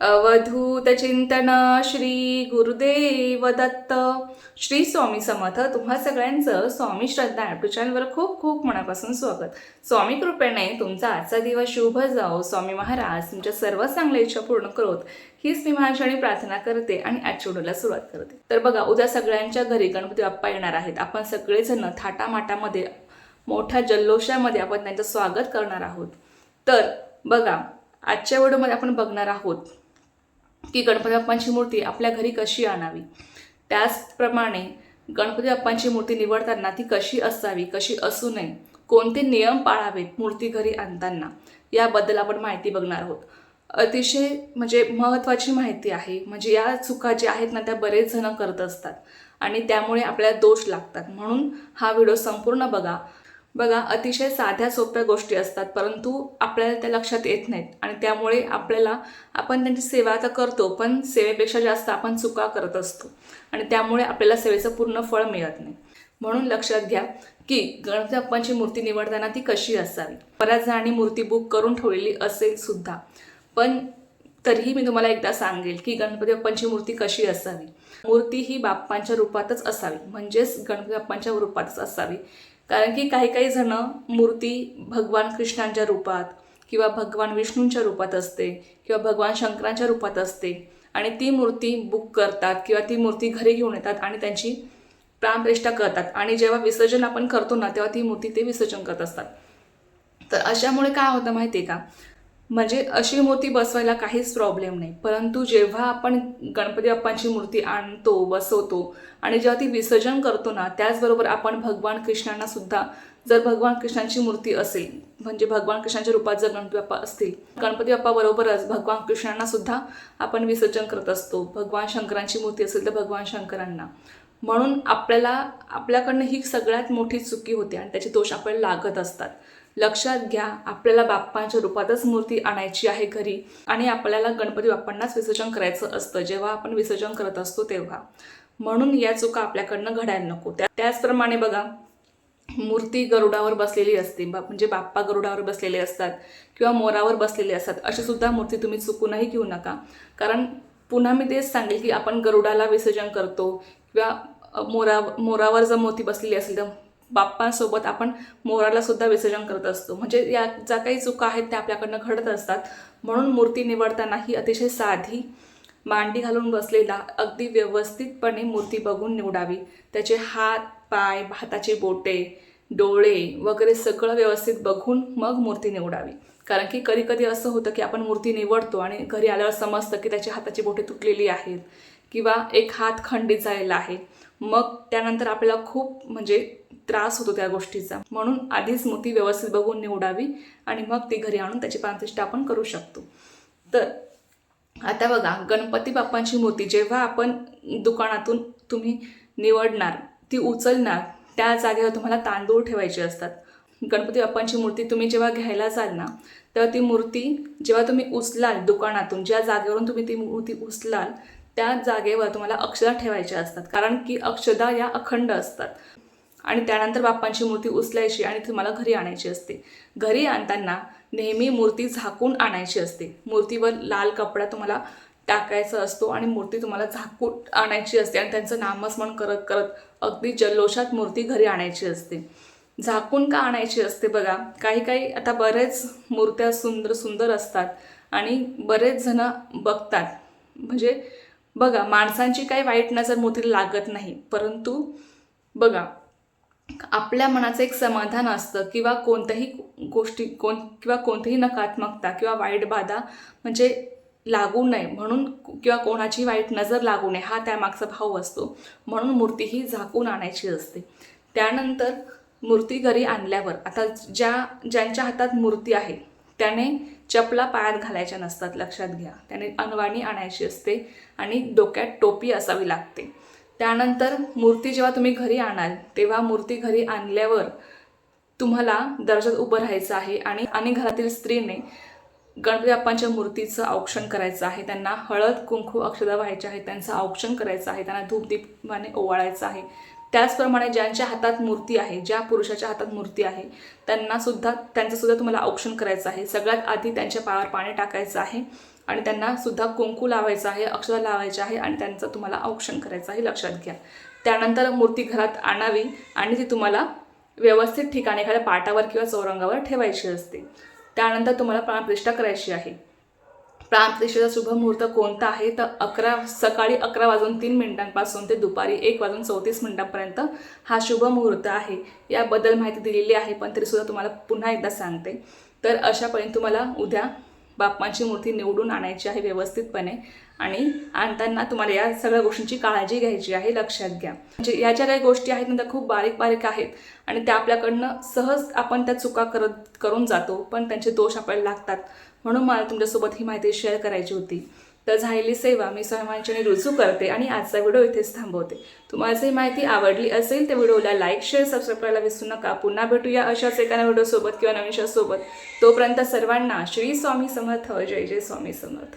अवधूत चिंतन श्री गुरुदेव दत्त. श्री स्वामी समर्थ. तुम्हा सगळ्यांचं स्वामी श्रद्धा ॲप चॅनलवर खूप खूप मनापासून स्वागत. स्वामी कृपेने तुमचा आजचा दिवस शुभ जाओ. स्वामी महाराज तुमच्या सर्व चांगल्या इच्छा पूर्ण करोत. हीच मी माझ्याने प्रार्थना करते आणि आजच्या व्हिडिओला सुरुवात करते. तर बघा उद्या सगळ्यांच्या घरी गणपती बाप्पा येणार आहेत. आपण सगळेजण थाटामाटामध्ये मोठ्या जल्लोषामध्ये आपण त्यांचं स्वागत करणार आहोत. तर बघा आजच्या व्हिडिओमध्ये आपण बघणार आहोत की गणपती बाप्पांची मूर्ती आपल्या घरी कशी आणावी? त्याचप्रमाणे गणपती बाप्पांची मूर्ती निवडताना ती कशी असावी कशी असू नये कोणते नियम पाळावेत मूर्ती घरी आणताना याबद्दल आपण माहिती बघणार आहोत. अतिशय म्हणजे महत्त्वाची माहिती आहे म्हणजे या चुका ज्या आहेत ना त्या बरेच जण करत असतात आणि त्यामुळे आपल्याला दोष लागतात. म्हणून हा व्हिडिओ संपूर्ण बघा. बघा अतिशय साध्या सोप्या गोष्टी असतात परंतु आपल्याला त्या लक्षात येत नाहीत. आणि त्यामुळे आपल्याला आपण त्यांची सेवा तर करतो पण सेवेपेक्षा जास्त आपण चुका करत असतो. आणि त्यामुळे आपल्याला सेवेचं पूर्ण फळ मिळत नाही. म्हणून लक्षात घ्या की गणपती बाप्पांची मूर्ती निवडताना ती कशी असावी? बऱ्याच जणांनी मूर्ती बुक करून ठेवलेली असेल सुद्धा. पण तरीही मी तुम्हाला एकदा सांगेल की गणपती बाप्पांची मूर्ती कशी असावी? मूर्ती ही बाप्पांच्या रूपातच असावी. म्हणजेच गणपती बाप्पांच्या रूपातच असावी. कारण की काही काही जण मूर्ती भगवान कृष्णांच्या रूपात किंवा भगवान विष्णूंच्या रूपात असते किंवा भगवान शंकरांच्या रूपात असते आणि ती मूर्ती बुक करतात किंवा ती मूर्ती घरी घेऊन येतात आणि त्यांची प्राणप्रतिष्ठा करतात. आणि जेव्हा विसर्जन आपण करतो ना तेव्हा ती मूर्ती ते विसर्जन करत असतात. तर अशामुळे काय होतं माहिती आहे का? म्हणजे अशी मूर्ती बसवायला काहीच प्रॉब्लेम नाही. परंतु जेव्हा आपण गणपती बाप्पांची मूर्ती आणतो बसवतो आणि जेव्हा ती विसर्जन करतो ना त्याचबरोबर आपण भगवान कृष्णांना सुद्धा जर भगवान कृष्णांची मूर्ती असेल म्हणजे भगवान कृष्णांच्या रूपात जर गणपती बाप्पा असतील गणपती बाप्पाबरोबरच भगवान कृष्णांना सुद्धा आपण विसर्जन करत असतो. भगवान शंकरांची मूर्ती असेल तर भगवान शंकरांना. म्हणून आपल्याला आपल्याकडनं ही सगळ्यात मोठी चुकी होते आणि त्याचे दोष आपल्याला लागत असतात. लक्षात घ्या आपल्याला बाप्पांच्या रूपातच मूर्ती आणायची आहे घरी आणि आपल्याला गणपती बाप्पांनाच विसर्जन करायचं असतं जेव्हा आपण विसर्जन करत असतो तेव्हा. म्हणून या चुका आपल्याकडनं घडायला नको. त्या त्याचप्रमाणे बघा मूर्ती गरुडावर बसलेली असते बा म्हणजे बाप्पा गरुडावर बसलेले असतात किंवा मोरावर बसलेले असतात अशी सुद्धा मूर्ती तुम्ही चुकूनही घेऊ नका. कारण पुन्हा मी तेच सांगेल की आपण गरुडाला विसर्जन करतो किंवा मोरा मोरावर जर मूर्ती बसलेली असेल तर बाप्पांसोबत आपण मोराला सुद्धा विसर्जन करत असतो. म्हणजे या ज्या काही चुका आहेत त्या आपल्याकडनं घडत असतात. म्हणून मूर्ती निवडताना ही अतिशय साधी मांडी घालून बसलेला अगदी व्यवस्थितपणे मूर्ती बघून निवडावी. त्याचे हात पाय हाताची बोटे डोळे वगैरे सगळं व्यवस्थित बघून मग मूर्ती निवडावी. कारण की कधी कधी असं होतं की आपण मूर्ती निवडतो आणि घरी आल्यावर समजतं की त्याची हाताची बोटे तुटलेली आहेत. किंवा एक हात खंडित झालेला आहे. मग त्यानंतर आपल्याला खूप म्हणजे त्रास होतो त्या गोष्टीचा. म्हणून आधीच मूर्ती व्यवस्थित बघून निवडावी आणि मग ती घरी आणून त्याची प्रांतिष्ठा आपण करू शकतो. तर आता बघा गणपती बाप्पांची मूर्ती जेव्हा आपण दुकानातून तुम्ही निवडणार ती उचलणार त्या जागेवर तुम्हाला तांदूळ ठेवायचे असतात. गणपती बाप्पांची मूर्ती तुम्ही जेव्हा घ्यायला जाल ना तेव्हा ती मूर्ती जेव्हा तुम्ही उचलाल दुकानातून ज्या जागेवरून तुम्ही ती मूर्ती उचलाल त्या जागेवर तुम्हाला अक्षदा ठेवायच्या असतात. कारण की अक्षदा या अखंड असतात. आणि त्यानंतर बाप्पांची मूर्ती उचलायची आणि तुम्हाला घरी आणायची असते. घरी आणताना नेहमी मूर्ती झाकून आणायची असते. मूर्तीवर लाल कपडा तुम्हाला टाकायचा असतो आणि मूर्ती तुम्हाला झाकून आणायची असते आणि त्यांचं नामस्मरण करत करत अगदी जल्लोषात मूर्ती घरी आणायची असते. झाकून का आणायची असते बघा. काही काही आता बरेच मूर्त्या सुंदर सुंदर असतात आणि बरेच जण बघतात. म्हणजे बघा माणसांची काही वाईट नजर मोतीला लागत नाही परंतु बघा आपल्या मनाचं एक समाधान असतं किंवा कोणत्याही गोष्टी कोण किंवा कोणतीही नकारात्मकता किंवा वाईट बाधा म्हणजे लागू नये म्हणून किंवा कोणाची वाईट नजर लागू नये हा त्यामागचा भाव असतो. म्हणून मूर्ती ही झाकून आणायची असते. त्यानंतर मूर्ती घरी आणल्यावर आता ज्या ज्यांच्या हातात मूर्ती आहे त्याने चपला पायात घालायच्या नसतात लक्षात घ्या. त्याने अनवाणी आणायची असते आणि डोक्यात टोपी असावी लागते. त्यानंतर मूर्ती जेव्हा तुम्ही घरी आणाल तेव्हा मूर्ती घरी आणल्यावर तुम्हाला दर्जात उभं राहायचं आहे आणि आणि घरातील स्त्रीने गणपती बाप्पांच्या मूर्तीचं औक्षण करायचं आहे. त्यांना हळद कुंकू अक्षदा व्हायच्या आहे त्यांचं औक्षण करायचं आहे. त्यांना धूपदीपाने ओवाळायचं आहे. त्याचप्रमाणे ज्यांच्या हातात मूर्ती आहे ज्या पुरुषाच्या हातात मूर्ती आहे त्यांना सुद्धा त्यांचं सुद्धा तुम्हाला औक्षण करायचं आहे. सगळ्यात आधी त्यांच्या पायावर पाणी टाकायचं आहे आणि त्यांना सुद्धा कुंकू लावायचं आहे अक्षर लावायचे आहे आणि त्यांचं तुम्हाला औक्षण करायचं आहे. लक्षात घ्या. त्यानंतर मूर्ती घरात आणावी आणि ती तुम्हाला व्यवस्थित ठिकाणी एखाद्या पाटावर किंवा चौरंगावर ठेवायची असते. त्यानंतर तुम्हाला प्राणप्रतिष्ठा करायची आहे. प्राणप्रतिष्ठेचा शुभ मुहूर्त कोणता आहे? तर अकरा सकाळी अकरा वाजून तीन मिनिटांपासून ते दुपारी एक वाजून चौतीस मिनिटांपर्यंत हा शुभ मुहूर्त आहे. याबद्दल माहिती दिलेली आहे पण तरीसुद्धा तुम्हाला पुन्हा एकदा सांगते. तर अशापर्यंत तुम्हाला उद्या बाप्पांची मूर्ती निवडून आणायची आहे व्यवस्थितपणे. आणि आणताना तुम्हाला या सगळ्या गोष्टींची काळजी घ्यायची आहे लक्षात घ्या. म्हणजे या ज्या काही गोष्टी आहेत ना त्या खूप बारीक बारीक आहेत. आणि त्या आपल्याकडनं सहज आपण त्या चुका करत करून जातो पण त्यांचे दोष आपल्याला लागतात. म्हणून मला तुमच्यासोबत ही माहिती शेअर करायची होती. तर झालेली सेवा मी स्वामींच्याने रुजू करते आणि आजचा व्हिडिओ इथेच थांबवते. तुम्हाला जी ही माहिती आवडली असेल तर व्हिडिओला लाईक शेअर सबस्क्राईब करायला विसरू नका. पुन्हा भेटूया अशाच एका व्हिडिओसोबत किंवा नवीनशासोबत तोपर्यंत सर्वांना श्री स्वामी समर्थ. जय जय स्वामी समर्थ.